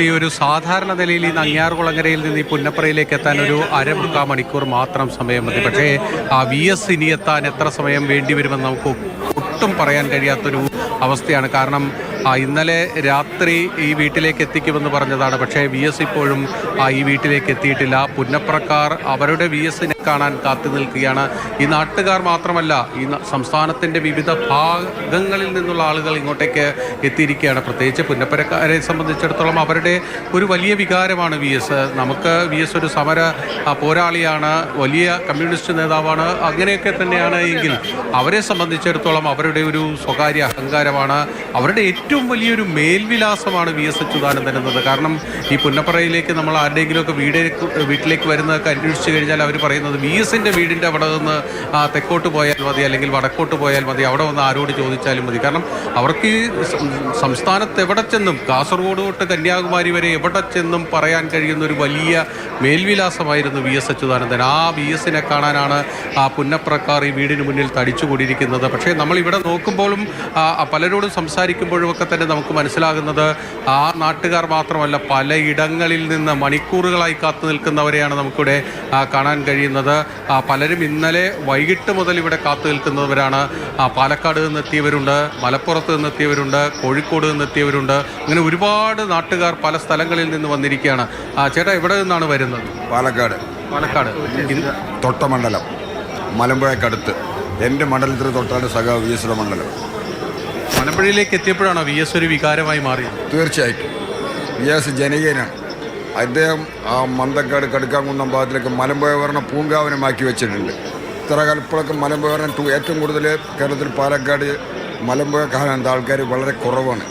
ഈ ഒരു സാധാരണ നിലയിൽ ഈ നങ്ങിയാർകുളങ്ങരയിൽ നിന്ന് ഈ പുന്നപ്പറയിലേക്ക് എത്താൻ ഒരു അരമുക്കാൽ മണിക്കൂർ മാത്രം സമയം മതി. പക്ഷേ ആ വി എസ് ഇനി എത്താൻ എത്ര സമയം വേണ്ടി വരുമെന്ന് നമുക്ക് ഒട്ടും പറയാൻ കഴിയാത്തൊരു അവസ്ഥയാണ്. കാരണം ആ, ഇന്നലെ രാത്രി ഈ വീട്ടിലേക്ക് എത്തിക്കുമെന്ന് പറഞ്ഞതാണ്. പക്ഷേ വി എസ് ഇപ്പോഴും ഈ വീട്ടിലേക്ക് എത്തിയിട്ടില്ല. പുന്നപ്രക്കാർ അവരുടെ വി എസിനെ കാണാൻ കാത്തു നിൽക്കുകയാണ്. ഈ നാട്ടുകാർ മാത്രമല്ല ഈ സംസ്ഥാനത്തിന്റെ വിവിധ ഭാഗങ്ങളിൽ നിന്നുള്ള ആളുകൾ ഇങ്ങോട്ടേക്ക് എത്തിയിരിക്കുകയാണ്. പ്രത്യേകിച്ച് പുന്നപ്പരക്കാരെ സംബന്ധിച്ചിടത്തോളം അവരുടെ ഒരു വലിയ വികാരമാണ് വി എസ്. നമുക്ക് വി എസ് ഒരു സമര പോരാളിയാണ് വലിയ കമ്മ്യൂണിസ്റ്റ് നേതാവാണ് അങ്ങനെയൊക്കെ തന്നെയാണ് എങ്കിൽ അവരെ സംബന്ധിച്ചിടത്തോളം അവരുടെ ഒരു സ്വകാര്യ അഹങ്കാരമാണ്. അവരുടെ ഏറ്റവും വലിയൊരു മേൽവിലാസമാണ് വി എസ് അച്യുതാനന്ദൻ എന്നത്. കാരണം ഈ പുന്നപ്പറയിലേക്ക് നമ്മൾ ആരുടെയെങ്കിലുമൊക്കെ വീട് വീട്ടിലേക്ക് വരുന്നതൊക്കെ അന്വേഷിച്ച് കഴിഞ്ഞാൽ അവർ പറയുന്നത് വി എസിന്റെ വീടിന്റെ അവിടെ നിന്ന് തെക്കോട്ട് പോയാൽ മതി അല്ലെങ്കിൽ വടക്കോട്ട് പോയാൽ മതി. അവിടെ വന്ന് ആരോട് ചോദിച്ചാലും മതി. കാരണം അവർക്ക് ഈ സംസ്ഥാനത്ത് എവിടെ ചെന്നും കാസർഗോഡ് തൊട്ട് കന്യാകുമാരി വരെ എവിടെ ചെന്നും പറയാൻ കഴിയുന്ന ഒരു വലിയ മേൽവിലാസമായിരുന്നു വി എസ് അച്യുതാനന്ദൻ. ആ വി എസിനെ കാണാനാണ് ആ പുന്നപ്രക്കാർ ഈ വീടിന് മുന്നിൽ തടിച്ചുകൂടിയിരിക്കുന്നത്. പക്ഷേ നമ്മൾ ഇവിടെ നോക്കുമ്പോഴും പലരോടും സംസാരിക്കുമ്പോഴും ഒക്കെ തന്നെ നമുക്ക് മനസ്സിലാകുന്നത് ആ നാട്ടുകാർ മാത്രമല്ല പലയിടങ്ങളിൽ നിന്ന് മണിക്കൂറുകളായി കാത്തു നിൽക്കുന്നവരെയാണ് നമുക്കിവിടെ കാണാൻ കഴിയുന്നത്. പലരും ഇന്നലെ വൈകിട്ട് മുതൽ ഇവിടെ കാത്തു നിൽക്കുന്നവരാണ്. പാലക്കാട് നിന്നെത്തിയവരുണ്ട് മലപ്പുറത്ത് നിന്നെത്തിയവരുണ്ട് കോഴിക്കോട് നിന്നെത്തിയവരുണ്ട്. അങ്ങനെ ഒരുപാട് നാട്ടുകാർ പല സ്ഥലങ്ങളിൽ നിന്ന് വന്നിരിക്കുകയാണ്. ചേട്ടാ എവിടെ നിന്നാണ് വരുന്നത്? പാലക്കാട്. പാലക്കാട്. തൊട്ടമണ്ഡലം. തൊട്ട മണ്ഡലം മലമ്പുഴക്കടുത്ത്. എന്റെ മണ്ഡലത്തിൽ തൊട്ടാണ് സഹ വി മണ്ഡലം. മലമ്പുഴയിലേക്ക് എത്തിയപ്പോഴാണോ വി എസ് ഒരു വികാരമായി മാറിയത്? തീർച്ചയായിട്ടും. വി എസ് ജനകീയനാണ്. അദ്ദേഹം ആ മന്തക്കാട് കടുക്കാംകുന്നം ഭാഗത്തിലേക്ക് മലമ്പുഴ പറഞ്ഞ പൂങ്കാവനമാക്കി വെച്ചിട്ടുണ്ട്. ഇത്ര കാലപ്പോഴൊക്കെ മലമ്പുഴ പറഞ്ഞ ഏറ്റവും കൂടുതൽ കേരളത്തിൽ പാലക്കാട് മലമ്പുഴ കാണാൻ ആൾക്കാർ വളരെ കുറവാണ്.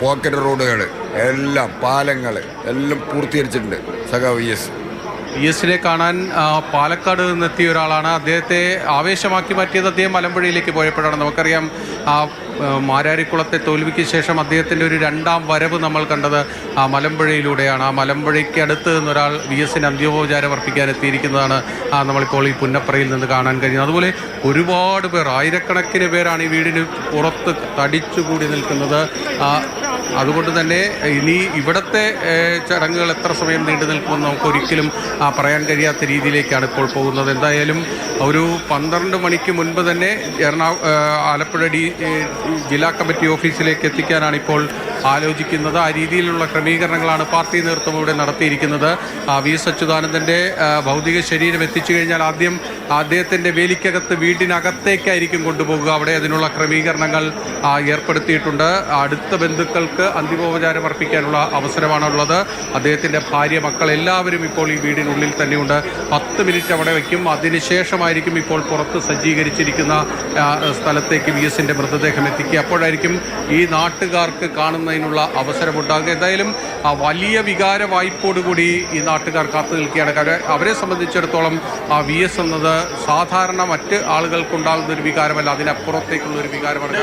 പോക്കറ്റ് റോഡുകൾ എല്ലാം പാലങ്ങൾ എല്ലാം പൂർത്തീകരിച്ചിട്ടുണ്ട് സഖാ വി എസ്. വി എസിനെ കാണാൻ പാലക്കാട് നിന്നെത്തിയ ഒരാളാണ്. അദ്ദേഹത്തെ ആവേശമാക്കി മാറ്റിയത് അദ്ദേഹം മലമ്പുഴയിലേക്ക് പോയപ്പോഴാണ്. നമുക്കറിയാം ആ മാരാരിക്കുളത്തെ തോൽവിക്ക് ശേഷം അദ്ദേഹത്തിന്റെ ഒരു രണ്ടാം വരവ് നമ്മൾ കണ്ടത് ആ മലമ്പുഴയിലൂടെയാണ്. ആ മലമ്പുഴയ്ക്ക് അടുത്ത് നിന്നൊരാൾ വി എസിന് അന്ത്യോപചാരം അർപ്പിക്കാൻ എത്തിയിരിക്കുന്നതാണ് നമ്മളിപ്പോൾ ഈ പുന്നപ്പറയിൽ നിന്ന് കാണാൻ കഴിയുന്നത്. അതുപോലെ ഒരുപാട് പേർ ആയിരക്കണക്കിന് പേരാണ് ഈ വീടിന് പുറത്ത് തടിച്ചുകൂടി നിൽക്കുന്നത്. അതുകൊണ്ട് തന്നെ ഇനി ഇവിടുത്തെ ചടങ്ങുകൾ എത്ര സമയം നീണ്ടു നിൽക്കുമെന്ന് നമുക്ക് ഒരിക്കലും പറയാൻ കഴിയാത്ത രീതിയിലേക്കാണ് ഇപ്പോൾ പോകുന്നത്. എന്തായാലും ഒരു പന്ത്രണ്ട് മണിക്ക് മുൻപ് തന്നെ എറണാകുളം ആലപ്പുഴ ഡി ജില്ലാ കമ്മിറ്റി ഓഫീസിലേക്ക് എത്തിക്കാനാണ് ഇപ്പോൾ ആലോചിക്കുന്നത് ആ രീതിയിലുള്ള ക്രമീകരണങ്ങളാണ് പാർട്ടി നേതൃത്വം ഇവിടെ നടത്തിയിരിക്കുന്നത്. വി എസ് അച്യുതാനന്ദന്റെ ഭൗതിക ശരീരം എത്തിച്ചു കഴിഞ്ഞാൽ ആദ്യം അദ്ദേഹത്തിന്റെ വേലിക്കകത്ത് വീടിനകത്തേക്കായിരിക്കും കൊണ്ടുപോകുക. അവിടെ അതിനുള്ള ക്രമീകരണങ്ങൾ ഏർപ്പെടുത്തിയിട്ടുണ്ട്. അടുത്ത ബന്ധുക്കൾക്ക് അന്തിമോപചാരം അർപ്പിക്കാനുള്ള അവസരമാണുള്ളത്. അദ്ദേഹത്തിന്റെ ഭാര്യ മക്കൾ എല്ലാവരും ഇപ്പോൾ ഈ വീടിനുള്ളിൽ തന്നെയുണ്ട്. പത്ത് മിനിറ്റ് അവിടെ വയ്ക്കും. അതിനുശേഷമായിരിക്കും ഇപ്പോൾ പുറത്ത് സജ്ജീകരിച്ചിരിക്കുന്ന സ്ഥലത്തേക്ക് വി എസിന്റെ മൃതദേഹം എത്തിക്കുക. അപ്പോഴായിരിക്കും ഈ നാട്ടുകാർക്ക് കാണുന്നതിനുള്ള അവസരമുണ്ടാകുക എന്തായാലും വലിയ വികാര വായ്പോടുകൂടി ഈ നാട്ടുകാർ കാത്തു നിൽക്കുകയാണ്. കാരണം അവരെ സംബന്ധിച്ചിടത്തോളം ആ വി എസ് എന്നത് സാധാരണ മറ്റ് ആളുകൾക്കുണ്ടാകുന്ന ഒരു വികാരമല്ല. അതിനപ്പുറത്തേക്കുള്ള ഒരു വികാരമാണ്.